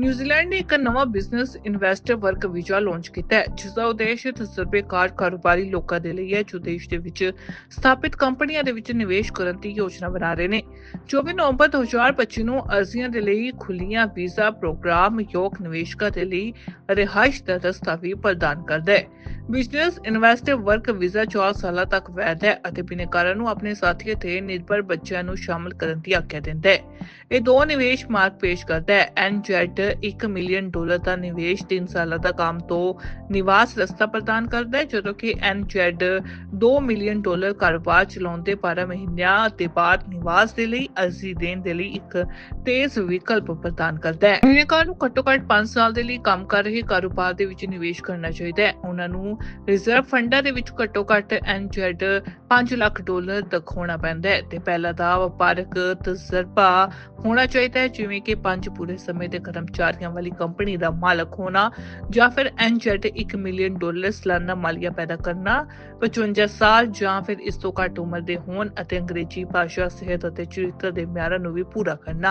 New Zealand ਨੇ ਇੱਕ ਨਵਾਂ business investor work visa launch ਕੀਤਾ ਹੈ ਜਿਸ ਦਾ ਉਦੇਸ਼ ਤਜਰਬੇ ਕਾਰੋਬਾਰੀ ਲੋਕਾਂ ਦੇ ਲਈ ਹੈ, ਜੋ ਦੇਸ਼ ਦੇ ਵਿੱਚ ਸਥਾਪਿਤ ਕੰਪਨੀਆਂ ਦੇ ਵਿੱਚ ਨਿਵੇਸ਼ ਕਰਨ ਦੀ ਯੋਜਨਾ ਬਣਾ ਰਹੇ ਨੇ। 24 ਨਵੰਬਰ 2025 ਨੂੰ ਅਰਜ਼ੀਆਂ ਦੇ ਲਈ ਖੁੱਲੀਆਂ ਵੀਜ਼ਾ ਪ੍ਰੋਗਰਾਮ ਯੋਗ ਨਿਵੇਸ਼ਕਾਂ ਦੇ ਲਈ ਰਿਹਾਇਸ਼ ਦਾ ਦਸਤਾਵੇਜ਼ ਪ੍ਰਦਾਨ ਕਰਦਾ ਹੈ। ਬਿਜ਼ਨਸ ਇਨਵੈਸਟਰ ਵਰਕ ਵੀਜ਼ਾ 4 ਸਾਲਾਂ ਤੱਕ ਵੈਧ ਹੈ ਅਤੇ ਬਿਨੇਕਾਰਾਂ ਨੂੰ ਆਪਣੇ ਸਾਥੀਆਂ ਤੇ ਨਿਰਭਰ ਬੱਚਿਆਂ ਨੂੰ ਸ਼ਾਮਲ ਕਰਨ ਦੀ ਆਗਿਆ ਦਿੰਦਾ ਹੈ। ਇਹ ਦੋ ਨਿਵੇਸ਼ ਮਾਰਕ ਪੇਸ਼ ਕਰਦਾ ਹੈ। ਐਨਜੈਟ 1 ਮਿਲੀਅਨ ਡਾਲਰ ਦਾ ਨਿਵੇਸ਼ 3 ਸਾਲਾਂ ਦਾ ਕੰਮ ਤੋਂ ਨਿਵਾਸ ਰਸਤਾ ਪ੍ਰਦਾਨ ਕਰਦਾ ਹੈ, ਜਦੋਂ ਕਿ ਐਨਜੈਟ 2 ਮਿਲੀਅਨ ਡਾਲਰ ਕਾਰੋਬਾਰ ਚਲਾਉਣ ਦੇ 12 ਮਹੀਨਿਆਂ ਅਤੇ ਬਾਅਦ ਨਿਵਾਸ ਦੇ ਲਈ ਅਰਜ਼ੀ ਦੇਣ ਦੇ ਲਈ ਇੱਕ ਤੇਜ਼ ਵਿਕਲਪ ਪ੍ਰਦਾਨ ਕਰਦਾ ਹੈ। ਬਿਨੇਕਾਰ ਨੂੰ ਘੱਟੋ ਘੱਟ 5 ਸਾਲ ਦੇ ਲਈ ਕੰਮ ਕਰ ਰਹੇ ਕਾਰੋਬਾਰ ਦੇ ਵਿੱਚ ਨਿਵੇਸ਼ ਕਰਨਾ ਚਾਹੀਦਾ ਹੈ। ਉਹਨਾਂ ਨੂੰ ਰਿਜ਼ਰਵ ਫੰਡਾਂ ਦੇ ਵਿੱਚ ਘੱਟੋ ਘੱਟ ਐਨਜੈਟ 5 ਲੱਖ ਡਾਲਰ ਤੱਕ ਹੋਣਾ ਪੈਂਦਾ ਹੈ ਤੇ ਪਹਿਲਾ ਦਾ ਵਪਾਰਕ ਤਜਰਬਾ ਹੋਣਾ ਚਾਹੀਦਾ ਹੈ, ਜਿਵੇਂ ਕਿ ਪੰਜ ਪੂਰੇ ਸਮੇਂ ਦੇ ਕਰਮਚਾਰੀਆਂ ਵਾਲੀ ਕੰਪਨੀ ਦਾ ਮਾਲਕ ਹੋਣਾ ਜਾਂ ਫਿਰ ਐਨਜੈਟ 1 ਮਿਲੀਅਨ ਡਾਲਰ ਸਾਲਾਨਾ ਮਾਲੀਆ ਪੈਦਾ ਕਰਨਾ 55 ਸਾਲ ਜਾਂ ਫਿਰ ਇਸ ਤੋਂ ਘੱਟ ਉਮਰ ਦੇ ਹੋਣ ਅਤੇ ਅੰਗਰੇਜ਼ੀ ਭਾਸ਼ਾ, ਸਿਹਤ ਅਤੇ ਚਰਿੱਤਰ ਦੇ ਮਿਆਰਾਂ ਨੂੰ ਵੀ ਪੂਰਾ ਕਰਨਾ।